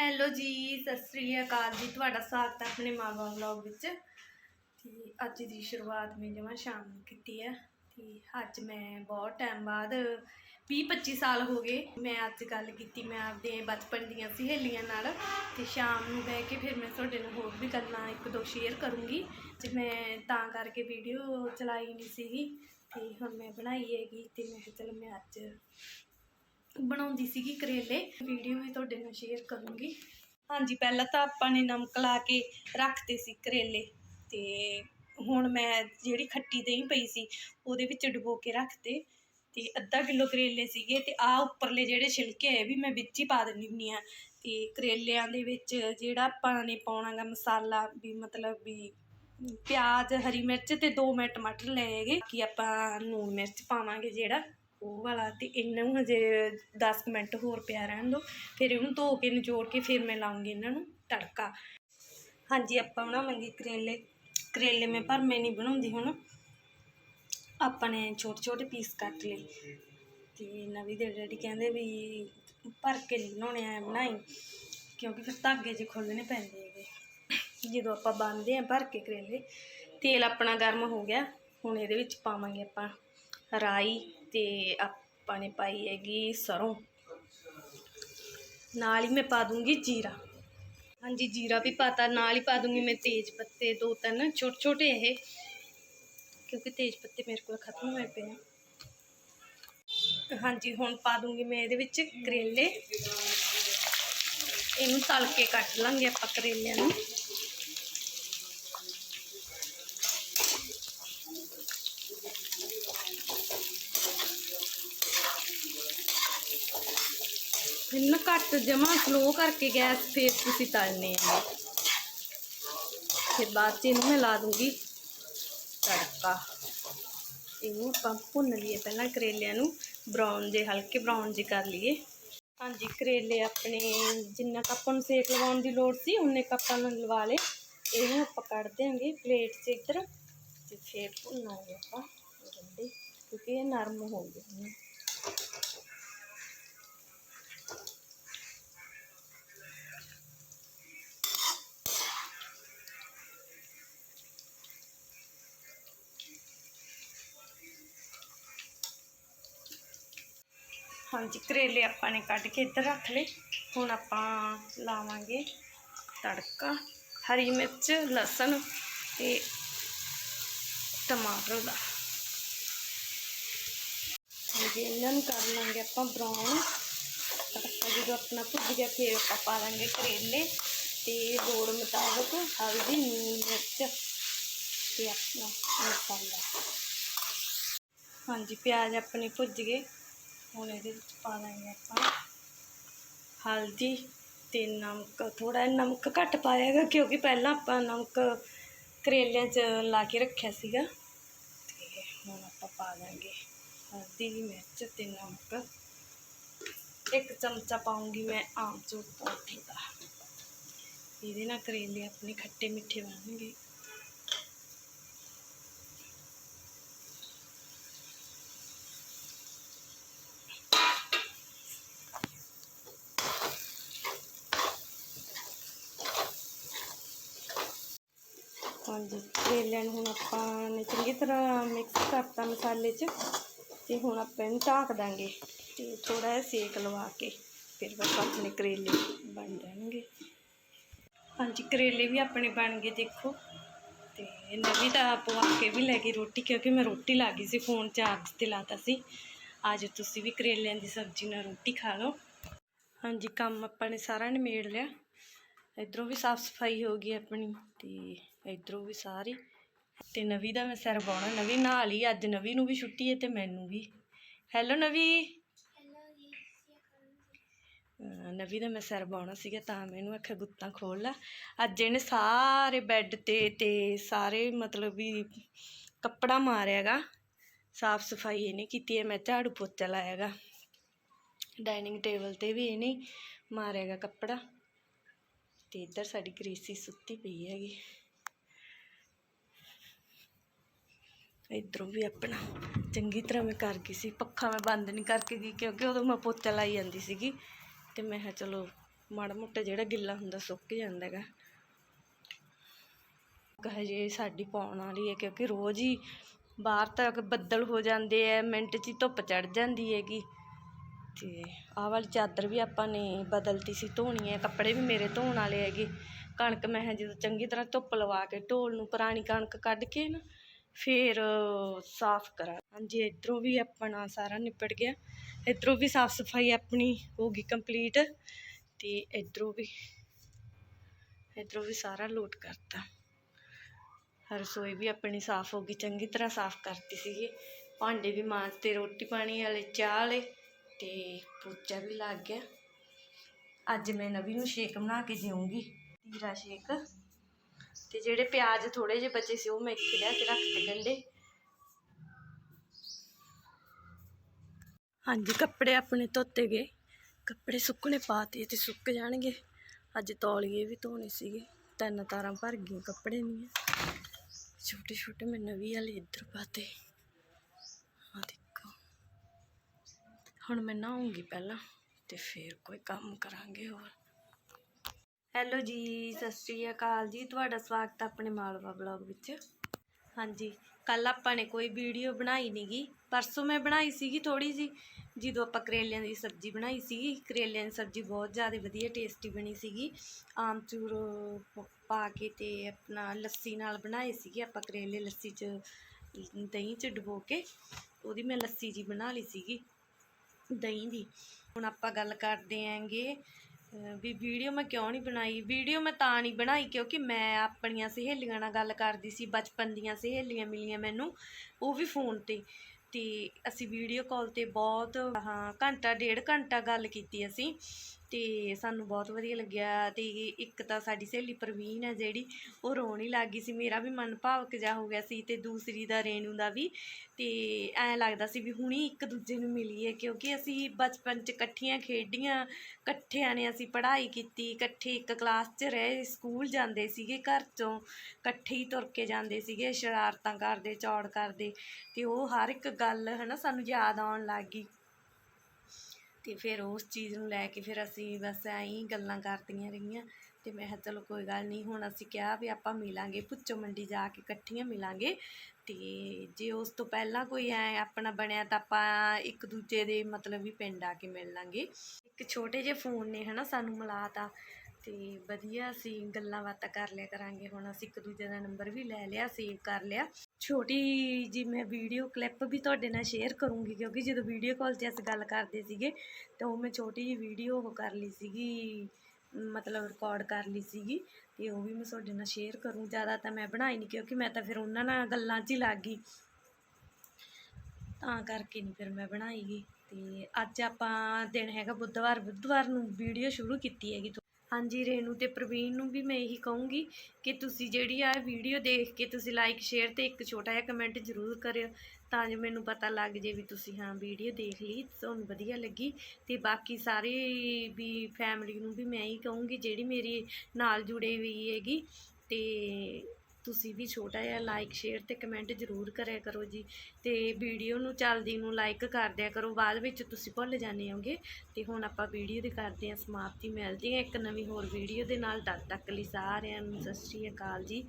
Hello ਜੀ, ਸਤਿ ਸ੍ਰੀ ਅਕਾਲ ਜੀ। ਤੁਹਾਡਾ ਸਵਾਗਤ ਹੈ ਆਪਣੇ ਮਾਵਾ ਵਲੌਗ ਵਿੱਚ। ਤੇ ਅੱਜ ਦੀ ਸ਼ੁਰੂਆਤ ਮੈਂ ਜਮਾ ਸ਼ਾਮ ਨੂੰ ਕੀਤੀ ਹੈ। ਤੇ ਅੱਜ ਮੈਂ ਬਹੁਤ ਟਾਈਮ ਬਾਅਦ 20 25 ਸਾਲ ਹੋ ਗਏ ਮੈਂ ਅੱਜ ਗੱਲ ਕੀਤੀ। ਮੈਂ ਆਪਦੇ ਬਚਪਨ ਦੀਆਂ ਸਹੇਲੀਆਂ ਨਾਲ ਤੇ ਸ਼ਾਮ ਨੂੰ ਬਹਿ ਕੇ ਫਿਰ ਮੈਂ ਤੁਹਾਡੇ ਨਾਲ ਹੋਰ ਵੀ ਗੱਲਾਂ ਇੱਕ ਦੋ ਸ਼ੇਅਰ ਕਰੂੰਗੀ। ਤੇ ਮੈਂ ਤਾਂ ਕਰਕੇ ਵੀਡੀਓ ਚਲਾਈ ਨਹੀਂ ਸੀਗੀ। ਤੇ ਹੁਣ ਮੈਂ ਬਣਾਈ ਹੈਗੀ ਤੇ ਮੈਂ ਕਿਹਾ ਚਲੋ ਮੈਂ ਅੱਜ ਬਣਾਉਂਦੀ ਸੀਗੀ ਕਰੇਲੇ। ਵੀਡੀਓ ਵੀ ਤੁਹਾਡੇ ਨਾਲ ਸ਼ੇਅਰ ਕਰੂੰਗੀ। ਹਾਂਜੀ, ਪਹਿਲਾਂ ਤਾਂ ਆਪਾਂ ਨੇ ਨਮਕ ਲਾ ਕੇ ਰੱਖਤੇ ਸੀ ਕਰੇਲੇ। ਤੇ ਹੁਣ ਮੈਂ ਜਿਹੜੀ ਖੱਟੀ ਦਹੀਂ ਪਈ ਸੀ, ਉਹਦੇ ਵਿੱਚ ਡੁਬੋ ਕੇ ਰੱਖਤੇ। ਤੇ ਅੱਧਾ ਕਿਲੋ ਕਰੇਲੇ ਸੀਗੇ ਤੇ ਆ ਉੱਪਰਲੇ ਜਿਹੜੇ ਛਿਲਕੇ ਆ, ਇਹ ਵੀ ਮੈਂ ਵਿੱਚ ਹੀ ਪਾ ਦਿੰਦੀ ਹੁੰਦੀ ਆ ਤੇ ਕਰੇਲਿਆਂ ਦੇ ਵਿੱਚ ਜਿਹੜਾ ਆਪਾਂ ਨੇ ਪਾਉਣਾਗਾ ਮਸਾਲਾ ਵੀ ਮਤਲਬ ਵੀ ਪਿਆਜ਼, ਹਰੀ ਮਿਰਚ ਤੇ ਦੋ ਮੈਂ ਟਮਾਟਰ ਲਏ ਹੈਗੇ। ਕਿ ਆਪਾਂ ਨੂਣ ਮਿਰਚ ਪਾਵਾਂਗੇ ਜਿਹੜਾ। ਉਹ ਵਾਲਾ ਤੇ ਇਹਨੂੰ ਹਜੇ 10 ਮਿੰਟ ਹੋਰ ਪਿਆ ਰਹਿਣ ਦਿਓ ਫਿਰ ਇਹਨੂੰ ਧੋ ਕੇ ਨਿਚੋੜ ਕੇ ਫਿਰ ਮੈਂ ਲਾਉਂਗੀ ਇਹਨਾਂ ਨੂੰ ਤੜਕਾ। ਹਾਂਜੀ, ਆਪਾਂ ਬਣਾਵਾਂਗੇ ਕਰੇਲੇ। ਕਰੇਲੇ ਮੈਂ ਭਰਮੇ ਨਹੀਂ ਬਣਾਉਂਦੀ ਹੁਣ। ਆਪਾਂ ਨੇ ਛੋਟੇ ਛੋਟੇ ਪੀਸ ਕੱਟ ਲਏ। ਤੇ ਨਵੀਂ ਦੇ ਡੈਡੀ ਕਹਿੰਦੇ ਵੀ ਭਰ ਕੇ ਨਹੀਂ ਬਣਾਉਣੇ ਆ ਬਣਾਈ। ਕਿਉਂਕਿ ਫਿਰ ਧਾਗੇ 'ਚ ਖੋਲ੍ਹਣੇ ਪੈਂਦੇ ਹੈਗੇ। ਜਦੋਂ ਆਪਾਂ ਬੰਨਦੇ ਆ ਭਰ ਕੇ ਕਰੇਲੇ, ਤੇਲ ਆਪਣਾ ਗਰਮ ਹੋ ਗਿਆ, ਹੁਣ ਇਹਦੇ ਵਿੱਚ ਪਾਵਾਂਗੇ ਆਪਾਂ। ਰਾਈ ਅਤੇ ਆਪਾਂ ਨੇ ਪਾਈ ਹੈਗੀ ਸਰੋਂ। ਨਾਲ ਹੀ ਮੈਂ ਪਾ ਦੂੰਗੀ ਜੀਰਾ। ਹਾਂਜੀ, ਜੀਰਾ ਵੀ ਪਾਤਾ, ਨਾਲ ਹੀ ਪਾ ਦੂੰਗੀ ਮੈਂ ਤੇਜ ਪੱਤੇ, ਦੋ ਤਿੰਨ, ਛੋਟੇ ਛੋਟੇ ਇਹ। ਕਿਉਂਕਿ ਤੇਜ ਪੱਤੇ ਮੇਰੇ ਕੋਲ ਖਤਮ ਹੋਏ ਪਏ ਆ ਹਾਂਜੀ, ਹੁਣ ਪਾ ਦੂੰਗੀ ਮੈਂ ਇਹਦੇ ਵਿੱਚ ਕਰੇਲੇ। ਇਹਨੂੰ ਤਲ ਕੇ ਕੱਟ ਲਾਂਗੇ ਆਪਾਂ ਕਰੇਲਿਆਂ ਨੂੰ। ਇਹਨੂੰ ਘੱਟ ਜਮਾ ਸਲੋ ਕਰਕੇ ਗੈਸ ਫੇਰ ਤੁਸੀਂ ਤਲਨੇ ਆ। ਫਿਰ ਬਾਅਦ ਚ ਇਹਨੂੰ ਮੈਂ ਲਾ ਦੂੰਗੀ ਤੜਕਾ। ਇਹਨੂੰ ਆਪਾਂ ਭੁੰਨ ਲਈਏ ਪਹਿਲਾਂ ਕਰੇਲਿਆਂ ਨੂੰ ਬਰਾਊਨ ਜੇ, ਹਲਕੇ ਬਰਾਊਨ ਜੇ ਕਰ ਲਈਏ। ਹਾਂਜੀ, ਕਰੇਲੇ ਆਪਣੇ ਜਿੰਨਾ ਕੁ ਆਪਾਂ ਨੂੰ ਸੇਕ ਲਵਾਉਣ ਦੀ ਲੋੜ ਸੀ, ਉਨੇ ਕੁ ਆਪਾਂ ਨੂੰ ਲਵਾ ਲਏ। ਇਹਨੂੰ ਆਪਾਂ ਕੱਢ ਦਿਆਂਗੇ ਪਲੇਟ 'ਚ ਇੱਧਰ ਤੇ ਫੇਰ ਭੁੰਨਾਂਗੇ ਆਪਾਂ ਗੰਡੇ ਕਿਉਂਕਿ ਇਹ ਨਰਮ ਹੋ ਗਏ ਨੇ। ਹਾਂਜੀ, ਕਰੇਲੇ ਆਪਾਂ ਨੇ ਕੱਢ ਕੇ ਇੱਧਰ ਰੱਖ ਲਏ। ਹੁਣ ਆਪਾਂ ਲਾਵਾਂਗੇ ਤੜਕਾ, ਹਰੀ ਮਿਰਚ, ਲਸਣ ਤੇ ਟਮਾਟਰ ਦਾ। ਹਾਂਜੀ, ਇਹਨਾਂ ਨੂੰ ਕਰ ਲਾਂਗੇ ਆਪਾਂ ਬਰਾਊਨ ਤੜਕਾ ਜਦੋਂ ਆਪਣਾ ਭੁੱਜ ਗਿਆ, ਫਿਰ ਆਪਾਂ ਪਾ ਦਾਂਗੇ ਕਰੇਲੇ ਤੇ ਲੋੜ ਮੁਤਾਬਕ ਹਲਦੀ ਨੂਨ ਮਿਰਚ ਤੇ ਆਪਣਾ ਮਸਾਲਾ। ਹਾਂਜੀ, ਪਿਆਜ਼ ਆਪਣੇ ਭੁੱਜ ਗਏ। ਹੁਣ ਇਹਦੇ ਵਿੱਚ ਪਾ ਦਾਂਗੇ ਆਪਾਂ। ਹਲਦੀ ਤੇ ਨਮਕ ਥੋੜਾ ਨਮਕ ਘੱਟ ਪਾਇਆਗਾ ਕਿਉਂਕਿ ਪਹਿਲਾਂ ਆਪਾਂ ਨਮਕ ਕਰੇਲਿਆਂ 'ਚ ਲਾ ਕੇ ਰੱਖਿਆ ਸੀਗਾ। ਤੇ ਹੁਣ ਆਪਾਂ ਪਾ ਦਾਂਗੇ ਹਲਦੀ, ਮਿਰਚ ਤੇ ਨਮਕ। ਇੱਕ ਚਮਚਾ ਪਾਉਂਗੀ ਮੈਂ ਆਮਚੂਰ ਪਾਊਡਰ ਦਾ। ਇਹਦੇ ਨਾਲ ਕਰੇਲੇ ਆਪਣੇ ਖੱਟੇ ਮਿੱਠੇ ਬਣਨਗੇ। ਹਾਂਜੀ ਕਰੇਲਿਆਂ ਨੂੰ ਹੁਣ ਆਪਾਂ ਨੇ ਚੰਗੀ ਤਰ੍ਹਾਂ ਮਿਕਸ ਕਰਤਾ ਮਸਾਲੇ 'ਚ ਤੇ ਹੁਣ ਆਪਾਂ ਇਹਨੂੰ ਢੱਕ ਦਾਂਗੇ ਤੇ ਥੋੜਾ ਜਿਹਾ ਸੇਕ ਲਵਾ ਕੇ ਫਿਰ ਬਸ ਆਪਣੇ ਕਰੇਲੇ ਬਣ ਜਾਣਗੇ। ਹਾਂਜੀ, ਕਰੇਲੇ ਵੀ ਆਪਣੇ ਬਣ ਗਏ ਦੇਖੋ ਤੇ ਨਵੀਂ ਤਾਂ ਪਵਾ ਕੇ ਵੀ ਲੈ ਗਈ ਰੋਟੀ ਕਿਉਂਕਿ ਮੈਂ ਰੋਟੀ ਲਾ ਗਈ ਸੀ, ਫੋਨ ਚਾਰਜ ਤੇ ਲਾਤਾ ਸੀ। ਅੱਜ ਤੁਸੀਂ ਵੀ ਕਰੇਲਿਆਂ ਦੀ ਸਬਜ਼ੀ ਨਾਲ ਰੋਟੀ ਖਾ ਲਓ। ਹਾਂਜੀ, ਕੰਮ ਆਪਾਂ ਨੇ ਸਾਰਾ ਨਿਮੇੜ ਲਿਆ। ਇਧਰੋਂ ਵੀ ਸਾਫ਼ ਸਫ਼ਾਈ ਹੋ ਗਈ ਆਪਣੀ ਤੇ ਇਧਰੋਂ ਵੀ ਸਾਰੀ ਤੇ ਨਵੀ ਦਾ ਮੈਂ ਸਿਰ ਬਾਉਣਾ ਨਵੀ ਨਹਾ ਲਈ ਅੱਜ ਨਵੀ ਨੂੰ ਵੀ ਛੁੱਟੀ ਹੈ ਤੇ ਮੈਨੂੰ ਵੀ। ਹੈਲੋ ਨਵੀ। ਨਵੀ ਦਾ ਮੈਂ ਸਿਰ ਬਾਉਣਾ ਸੀਗਾ ਤਾਂ ਮੈਨੂੰ ਆਖਿਆ ਗੁੱਤਾਂ ਖੋਲ ਲੈ। ਅੱਜ ਇਹਨੇ ਸਾਰੇ ਬੈੱਡ ਤੇ ਤੇ ਸਾਰੇ ਮਤਲਬ ਵੀ ਕੱਪੜਾ ਮਾਰਿਆਗਾ ਸਾਫ਼ ਸਫ਼ਾਈ ਇਹਨੇ ਕੀਤੀ ਹੈ ਮੈਂ ਝਾੜੂ ਪੋਚਾ ਲਾਇਆਗਾ ਡਾਈਨਿੰਗ ਟੇਬਲ ਤੇ ਵੀ ਇਹਨੇ ਮਾਰਿਆਗਾ ਕੱਪੜਾ। ਤੇ ਇੱਧਰ ਸਾਡੀ ਗ੍ਰੇਸੀ ਸੁੱਤੀ ਪਈ ਹੈਗੀ। ਇਧਰੋਂ ਵੀ ਆਪਣਾ ਚੰਗੀ ਤਰ੍ਹਾਂ ਮੈਂ ਕਰ ਗਈ ਸੀ। ਪੱਖਾ ਮੈਂ ਬੰਦ ਨਹੀਂ ਕਰਕੇ ਗਈ ਕਿਉਂਕਿ ਉਦੋਂ ਮੈਂ ਪੋਚਾ ਲਾਈ ਜਾਂਦੀ ਸੀਗੀ ਤੇ ਮੈਂ ਕਿਹਾ ਚਲੋ ਮਾੜਾ ਮੋਟਾ ਜਿਹੜਾ ਗਿੱਲਾ ਹੁੰਦਾ ਸੁੱਕ ਜਾਂਦਾ ਹੈਗਾ। ਕਹੇ ਸਾਡੀ ਪਾਉਣ ਵਾਲੀ ਹੈ ਕਿਉਂਕਿ ਰੋਜ਼ ਹੀ ਬਾਹਰ ਤੱਕ ਬੱਦਲ ਹੋ ਜਾਂਦੇ ਐ ਮਿੰਟ 'ਚ ਹੀ ਧੁੱਪ ਚੜ ਜਾਂਦੀ ਹੈਗੀ। ਤੇ ਆਹ ਵਾਲੀ ਚਾਦਰ ਵੀ ਆਪਾਂ ਨੇ ਬਦਲਤੀ ਸੀ, ਧੋਣੀ ਹੈ। ਕੱਪੜੇ ਵੀ ਮੇਰੇ ਧੋਣ ਵਾਲੇ ਹੈਗੇ। ਕਣਕ ਮੈਂ ਕਿਹਾ ਜਦੋਂ ਚੰਗੀ ਤਰ੍ਹਾਂ ਧੁੱਪ ਲਵਾ ਕੇ ਢੋਲ ਨੂੰ ਪੁਰਾਣੀ ਕਣਕ ਕੱਢ ਕੇ ਨਾ ਫਿਰ ਸਾਫ਼ ਕਰਾਂ। ਹਾਂਜੀ, ਇਧਰੋਂ ਵੀ ਆਪਣਾ ਸਾਰਾ ਨਿਪਟ ਗਿਆ। ਇਧਰੋਂ ਵੀ ਸਾਫ਼ ਸਫ਼ਾਈ ਆਪਣੀ ਹੋ ਗਈ ਕੰਪਲੀਟ ਤੇ ਇਧਰੋਂ ਵੀ ਇਧਰੋਂ ਵੀ ਸਾਰਾ ਲੋਟ ਕਰਤਾ। ਰਸੋਈ ਵੀ ਆਪਣੀ ਸਾਫ਼ ਹੋ ਗਈ, ਚੰਗੀ ਤਰ੍ਹਾਂ ਸਾਫ਼ ਕਰਤੀ ਸੀਗੀ। ਭਾਂਡੇ ਵੀ ਮਾਂਜਤੇ ਰੋਟੀ ਪਾਣੀ ਵਾਲੇ, ਚਾਹ ਵਾਲੇ ਤੇ ਪੋਚਾ ਵੀ ਲੱਗ ਗਿਆ। ਅੱਜ ਮੈਂ ਨਵੀ ਨੂੰ ਸ਼ੇਕ ਬਣਾ ਕੇ ਦੇਵਾਂਗੀ ਤੀਰਾ ਸ਼ੇਕ। ਤੇ ਜਿਹੜੇ ਪਿਆਜ਼ ਥੋੜੇ ਜਿਹੇ ਬਚੇ ਸੀ, ਉਹ ਮੈਂ ਇੱਥੇ ਲਿਆ ਕੇ ਰੱਖਤੇ ਗੰਡੇ। ਹਾਂਜੀ, ਕੱਪੜੇ ਆਪਣੇ ਧੋਤੇ ਗਏ। ਕੱਪੜੇ ਸੁੱਕਣੇ ਪਾਤੇ ਤੇ ਸੁੱਕ ਜਾਣਗੇ। ਅੱਜ ਤੌਲੀਏ ਵੀ ਧੋਣੇ ਸੀਗੇ। ਤਿੰਨ ਤਾਰਾਂ ਭਰ ਗਈਆਂ, ਕੱਪੜੇ ਦੀਆਂ ਛੋਟੇ ਛੋਟੇ ਮੈਂ ਨਵੀਂ ਵਾਲੇ ਇੱਧਰ ਪਾਤੇ। ਆ ਦੇਖੋ। ਹੁਣ ਮੈਂ ਨਹਾਉਂਗੀ ਪਹਿਲਾਂ ਤੇ ਫਿਰ ਕੋਈ ਕੰਮ ਕਰਾਂਗੇ ਹੋਰ। ਹੈਲੋ ਜੀ, ਸਤਿ ਸ਼੍ਰੀ ਅਕਾਲ ਜੀ। ਤੁਹਾਡਾ ਸਵਾਗਤ ਹੈ ਆਪਣੇ ਮਾਲਵਾ ਬਲੌਗ ਵਿੱਚ। ਹਾਂਜੀ ਕੱਲ ਆਪਾਂ ਨੇ ਕੋਈ ਵੀਡੀਓ ਬਣਾਈ ਨਹੀਂਗੀ ਪਰਸੋਂ ਮੈਂ ਬਣਾਈ ਸੀਗੀ ਥੋੜੀ ਜੀ। ਜਦੋਂ ਆਪਾਂ ਕਰੇਲਿਆਂ ਦੀ ਸਬਜ਼ੀ ਬਣਾਈ ਸੀਗੀ, ਕਰੇਲਿਆਂ ਦੀ ਸਬਜ਼ੀ ਬਹੁਤ ਜ਼ਿਆਦਾ ਵਧੀਆ ਟੇਸਟੀ ਬਣੀ ਸੀਗੀ। ਆਮਚੂਰ ਪ- ਪਾ ਕੇ ਤੇ ਆਪਣਾ ਲੱਸੀ ਨਾਲ ਬਣਾਏ ਸੀਗੇ। ਆਪਾਂ ਕਰੇਲੇ ਲੱਸੀ 'ਚ, ਦਹੀਂ 'ਚ ਡੁਬੋ ਕੇ, ਉਹਦੀ ਮੈਂ ਲੱਸੀ ਜੀ ਬਣਾ ਲਈ ਸੀਗੀ, ਦਹੀਂ ਦੀ। ਹੁਣ ਆਪਾਂ ਗੱਲ ਕਰਦੇ ਆਂਗੇ ਵੀ ਵੀਡੀਓ ਮੈਂ ਕਿਉਂ ਨਹੀਂ ਬਣਾਈ? ਵੀਡੀਓ ਮੈਂ ਤਾਂ ਨਹੀਂ ਬਣਾਈ ਕਿਉਂਕਿ ਮੈਂ ਆਪਣੀਆਂ ਸਹੇਲੀਆਂ ਨਾਲ ਗੱਲ ਕਰਦੀ ਸੀ, ਬਚਪਨ ਦੀਆਂ ਸਹੇਲੀਆਂ ਮਿਲੀਆਂ ਮੈਨੂੰ, ਉਹ ਵੀ ਫੋਨ ਤੇ। ਤੇ ਅਸੀਂ ਵੀਡੀਓ ਕਾਲ ਤੇ ਬਹੁਤ, ਹਾਂ, ਘੰਟਾ, ਡੇਢ ਘੰਟਾ ਗੱਲ ਕੀਤੀ ਅਸੀਂ। ਤੇ ਸਾਨੂੰ ਬਹੁਤ ਵਧੀਆ ਲੱਗਿਆ ਤੇ ਇੱਕ ਤਾਂ ਸਾਡੀ ਸਹੇਲੀ ਪ੍ਰਵੀਨ ਹੈ ਜਿਹੜੀ, ਉਹ ਰੋਣ ਹੀ ਲੱਗ ਗਈ ਸੀ। ਮੇਰਾ ਵੀ ਮਨ ਭਾਵਕ ਜਾ ਹੋ ਗਿਆ ਸੀ ਤੇ ਦੂਸਰੀ ਦਾ ਰੇਨੂ ਦਾ ਵੀ। ਤੇ ਐਂ ਲੱਗਦਾ ਸੀ ਵੀ ਹੁਣੀ ਇੱਕ ਦੂਜੇ ਨੂੰ ਮਿਲੀਏ ਕਿਉਂਕਿ ਅਸੀਂ ਬਚਪਨ 'ਚ ਇਕੱਠੀਆਂ ਖੇਡੀਆਂ, ਇਕੱਠਿਆਂ ਨੇ ਅਸੀਂ ਪੜ੍ਹਾਈ ਕੀਤੀ, ਇਕੱਠੇ ਇੱਕ ਕਲਾਸ 'ਚ ਰਹੇ, ਸਕੂਲ ਜਾਂਦੇ ਸੀਗੇ ਘਰ ਚੋਂ, ਇਕੱਠੇ ਹੀ ਤੁਰ ਕੇ ਜਾਂਦੇ ਸੀਗੇ, ਸ਼ਰਾਰਤਾਂ ਕਰਦੇ, ਚੌੜ ਕਰਦੇ। ਤੇ ਉਹ ਹਰ ਇੱਕ ਗੱਲ ਹਨਾ ਸਾਨੂੰ ਯਾਦ ਆਉਣ ਲੱਗ ਗਈ। ਤੇ ਫਿਰ ਉਸ ਚੀਜ਼ ਨੂੰ ਲੈ ਕੇ ਫਿਰ ਅਸੀਂ ਬਸ ਐਂ ਹੀ ਗੱਲਾਂ ਕਰਦੀਆਂ ਰਹੀਆਂ ਤੇ ਮੈਂ ਕਿਹਾ ਚਲੋ ਕੋਈ ਗੱਲ ਨਹੀਂ, ਹੁਣ ਅਸੀਂ ਕਿਹਾ ਵੀ ਆਪਾਂ ਮਿਲਾਂਗੇ ਭੁੱਚੋ ਮੰਡੀ ਜਾ ਕੇ ਇਕੱਠੀਆਂ ਮਿਲਾਂਗੇ ਤੇ ਜੇ ਉਸ ਤੋਂ ਪਹਿਲਾਂ ਕੋਈ ਐ ਆਪਣਾ ਬਣਿਆ ਤਾਂ ਆਪਾਂ ਇੱਕ ਦੂਜੇ ਦੇ ਮਤਲਬ ਵੀ ਪਿੰਡ ਆ ਕੇ ਮਿਲ ਲਾਂਗੇ। ਇੱਕ ਛੋਟੇ ਜਿਹੇ ਫੋਨ ਨੇ ਹਨਾ ਸਾਨੂੰ ਮਿਲਾਤਾ ਤੇ ਵਧੀਆ ਅਸੀਂ ਗੱਲਾਂ ਬਾਤਾਂ ਕਰ ਲਿਆ ਕਰਾਂਗੇ, ਹੁਣ ਅਸੀਂ ਇੱਕ ਦੂਜੇ ਦਾ ਨੰਬਰ ਵੀ ਲੈ ਲਿਆ ਸੇਵ ਕਰ ਲਿਆ। ਛੋਟੀ ਜੀ ਮੈਂ ਵੀਡੀਓ ਕਲਿੱਪ ਵੀ ਤੁਹਾਡੇ ਨਾਲ ਸ਼ੇਅਰ ਕਰੂੰਗੀ, ਕਿਉਂਕਿ ਜਦੋਂ ਵੀਡੀਓ ਕਾਲ 'ਤੇ ਅਸੀਂ ਗੱਲ ਕਰਦੇ ਸੀਗੇ, ਤਾਂ ਉਹ ਮੈਂ ਛੋਟੀ ਜੀ ਵੀਡੀਓ ਉਹ ਕਰ ਲਈ ਸੀਗੀ, ਮਤਲਬ ਰਿਕਾਰਡ ਕਰ ਲਈ ਸੀਗੀ, ਤੇ ਉਹ ਵੀ ਮੈਂ ਤੁਹਾਡੇ ਨਾਲ ਸ਼ੇਅਰ ਕਰੂੰ। ਜ਼ਿਆਦਾ ਤਾਂ ਮੈਂ ਬਣਾਈ ਨਹੀਂ ਕਿਉਂਕਿ ਮੈਂ ਤਾਂ ਫਿਰ ਉਹਨਾਂ ਨਾਲ ਗੱਲਾਂ 'ਚ ਹੀ ਲੱਗ ਗਈ। ਤਾਂ ਕਰਕੇ ਨਹੀਂ ਫਿਰ ਮੈਂ ਬਣਾਈ ਗਈ ਤੇ ਅੱਜ ਆਪਾਂ ਦਿਨ ਹੈਗਾ ਬੁੱਧਵਾਰ ਬੁੱਧਵਾਰ ਨੂੰ ਵੀਡੀਓ ਸ਼ੁਰੂ ਕੀਤੀ ਹੈਗੀ। ਹਾਂਜੀ ਰੇਨੂ ਤੇ ਪ੍ਰਵੀਨ ਨੂੰ ਵੀ ਮੈਂ ਇਹੀ ਕਹੂੰਗੀ ਕਿ ਤੁਸੀਂ ਜਿਹੜੀ ਆ ਵੀਡੀਓ ਦੇਖ ਕੇ ਤੁਸੀਂ ਲਾਈਕ ਸ਼ੇਅਰ ਤੇ ਇੱਕ ਛੋਟਾ ਜਿਹਾ ਕਮੈਂਟ ਜ਼ਰੂਰ ਕਰਿਓ, ਤਾਂ ਜੋ ਮੈਨੂੰ ਪਤਾ ਲੱਗ ਜੇ ਵੀ ਤੁਸੀਂ ਹਾਂ ਵੀਡੀਓ ਦੇਖ ਲਈ, ਤੁਹਾਨੂੰ ਵਧੀਆ ਲੱਗੀ। ਤੇ ਬਾਕੀ ਸਾਰੇ ਵੀ ਫੈਮਿਲੀ ਨੂੰ ਵੀ ਮੈਂ ਹੀ ਕਹੂੰਗੀ, ਜਿਹੜੀ ਮੇਰੀ ਨਾਲ ਜੁੜੇ ਹੋਈ ਹੈਗੀ, ਤੇ ਤੁਸੀਂ ਵੀ ਛੋਟਾ ਜਿਹਾ ਲਾਈਕ ਸ਼ੇਅਰ ਤੇ ਕਮੈਂਟ ਜ਼ਰੂਰ ਕਰਿਆ ਕਰੋ ਜੀ। ਤੇ ਵੀਡੀਓ ਨੂੰ ਚੱਲਦੀ ਨੂੰ ਲਾਈਕ ਕਰ ਦਿਆ ਕਰੋ। ਬਾਅਦ ਵਿੱਚ ਤੁਸੀਂ ਭੁੱਲ ਜਾਂਦੇ ਹੋਗੇ ਤੇ ਹੁਣ ਆਪਾਂ ਵੀਡੀਓ ਦੀ ਕਰਦੇ ਹਾਂ, ਸਮਾਪਤੀ ਮਿਲਦੀ ਹੈ ਇੱਕ ਨਵੀਂ ਹੋਰ ਵੀਡੀਓ ਦੇ ਨਾਲ। ਤਦ ਤੱਕ ਲਈ ਸਾਰਿਆਂ ਨੂੰ ਸਤਿ ਸ਼੍ਰੀ ਅਕਾਲ ਜੀ।